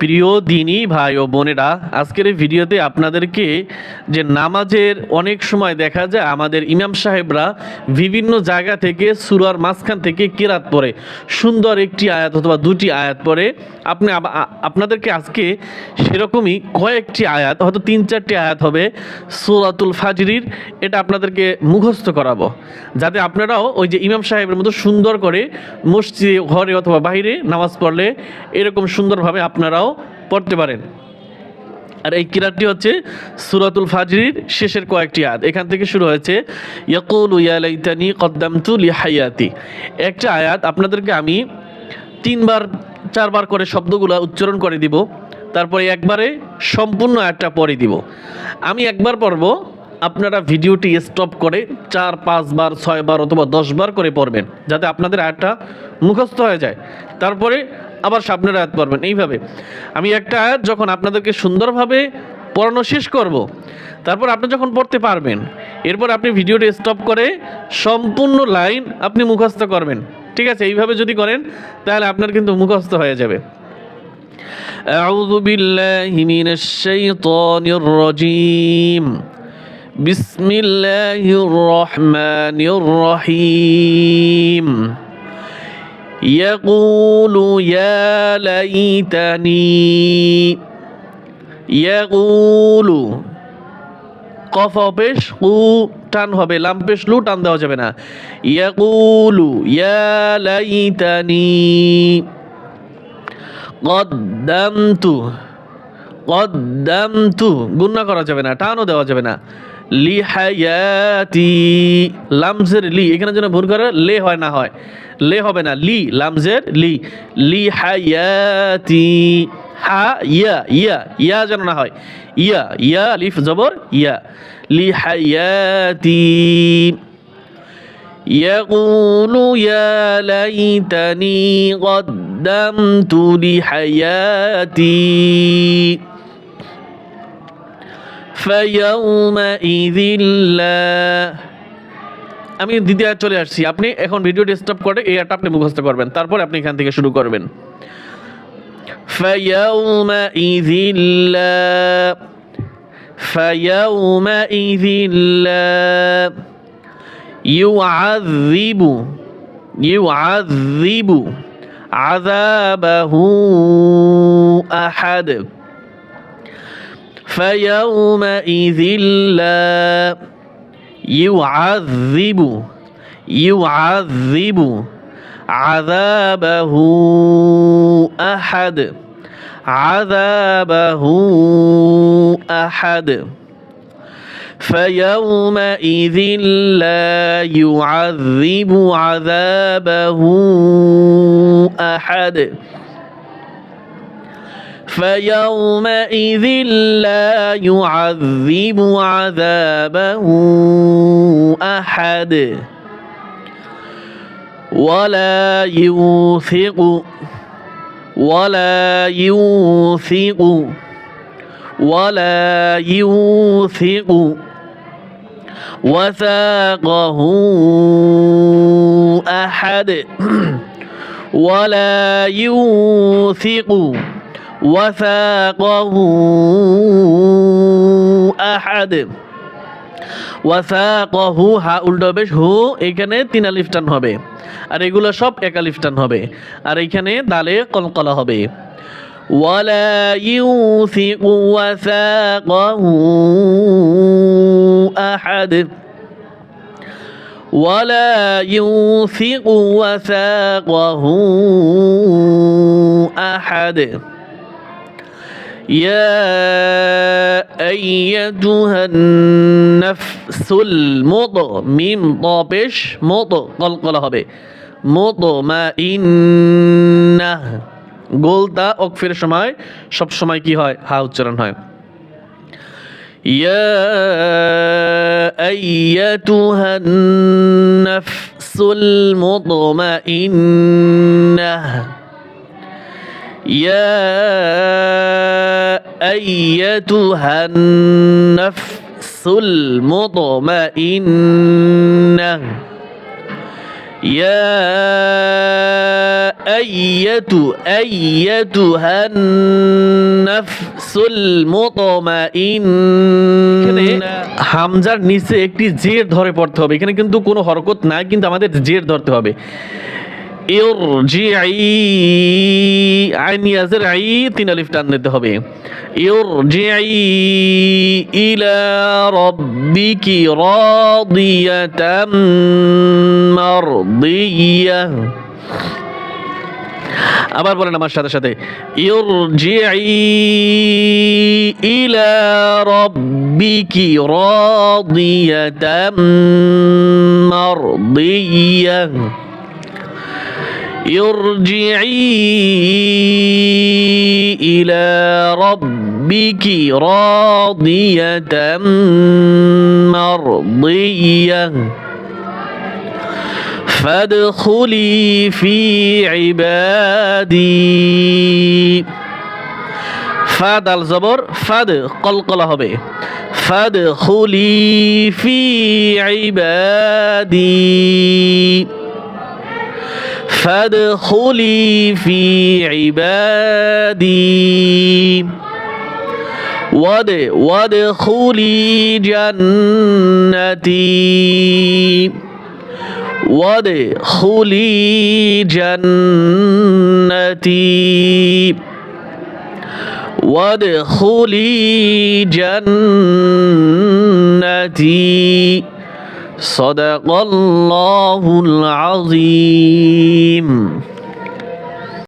প্রিয় দিনই ভাই ও বোনেরা, আজকের এই ভিডিওতে আপনাদেরকে যে নামাজের অনেক সময় দেখা যায়, আমাদের ইমাম সাহেবরা বিভিন্ন জায়গা থেকে সুরার মাঝখান থেকে কেরাত পড়ে, সুন্দর একটি আয়াত অথবা দুটি আয়াত পড়ে। আপনি আপনাদেরকে আজকে সেরকমই কয়েকটি আয়াত, হয়তো তিন চারটি আয়াত হবে সুরাতুল ফাজরির, এটা আপনাদেরকে মুখস্থ করাবো। যাতে আপনারাও ওই যে ইমাম সাহেবের মতো সুন্দর করে মসজিদে, ঘরে অথবা বাইরে নামাজ পড়লে এরকম সুন্দরভাবে আপনারাও পড়তে পারেন। আর এই কিরাতটি হচ্ছে সুরাতুল ফাজরির শেষের কয়েকটি আয়াত। এখান থেকে শুরু হয়েছে, ইয়াকুল ইয়ালাইতানি কদ্দামতু লিহায়াতি। একটা আয়াত আপনাদেরকে আমি তিনবার, চারবার করে শব্দগুলো উচ্চারণ করে দিব, তারপরে একবারে সম্পূর্ণ আয়াতটা পরে দিব। আমি একবার পড়ব, আপনারা ভিডিওটি স্টপ করে চার, পাঁচবার, ছয়বার অথবা দশবার করে পড়বেন, যাতে আপনাদের আয়াতটা মুখস্থ হয়ে যায়। তারপরে আবার সামনের আয়াত পড়বেন এইভাবে আমি একটা আয়াত যখন আপনাদেরকে সুন্দরভাবে পড়ানো শেষ করব। তারপর আপনি যখন পড়তে পারবেন এরপর আপনি ভিডিওটি স্টপ করে সম্পূর্ণ লাইন আপনি মুখস্থ করবেন ঠিক আছে এইভাবে যদি করেন তাহলে আপনার কিন্তু মুখস্থ হয়ে যাবে أعوذ بالله من الشيطان الرجيم بسم الله الرحمن الرحيم يقول يا ليتني يقول কফ পেশ কু টান হবে লাম পেশ লু টান দেওয়া যাবে না ইয়াকুলু ইয়া লাইতানি কদ্দামতু কদ্দামতু গুন্না করা যাবে না টানও দেওয়া যাবে না লি হায়াতি লামজের লি এখানে যেন ভুল করে লে হয় না হয় লে হবে না লি লামজের লি লি হায়াতি হা ইয়া ইয়া ইয়া যেন না হয় ইয়া ইয়া লিফ জবর ইয়া লি হায়াতি يقول يا ليتني قدمت لحياتي فيومئذ لا আমি দ্বিতীয় আয়াত চলে আসছি আপনি এখন ভিডিওটি স্টপ করে এই আয়াতটা আপনি মুখস্থ করবেন তারপর আপনি এখান থেকে শুরু করবেন فيومئذ لا فيومئذ لا يعذب يعذب عذابه أحد فيومئذ لا يعذب يعذب عذابه أحد عذابه أحد فيومئذ لا يعذب عذابه أحد فيومئذ لا يعذب عذابه أحد ولا يوثق ولا يوثق ولا يوثق وثاقه أحد ولا يوثق وثاقه أحد ওয়াসাকহু হা উল্টো বেশ হু এখানে তিন আলিফ টান হবে আর এগুলো সব এক আলিফ টান হবে আর এখানে দালে কলকলা হবে ولا يوثق وثاقه أحد ولا يوثق وثاقه أحد يا أيتها النفس المطمئن طابش مط قلقل হবে مطمئنة গোলতা অকফের সময় সব সময় কি হয় হা উচ্চারণ হয় يا أيتها النفس المطمئنة يا أيتها النفس المطمئنة يا أيتو أيتها النفس المطمئن এখানে হামজার নিচে একটি জের ধরে পড়তে হবে এখানে কিন্তু কোনো হরকত নাই কিন্তু আমাদের জের ধরতে হবে তিন আলিফ টান নিতে হবে। ইলা রাব্বিকি রাদিয়াতাম মারদিয়াহ আবার বলেন আমার সাথে সাথে ইলা রাব্বিকি রাদিয়াতাম মারদিয়াহ ارجعي إلى ربك راضية مرضية فادخلي في عبادي ফাদ আল জবর ফাদ কলকলা হবে ফাদ খুলি ফি ইবাদি فادخلي في عبادي. ود وادخلي جنتي. وادخلي جنتي. وادخلي جنتي. صدق الله العظيم.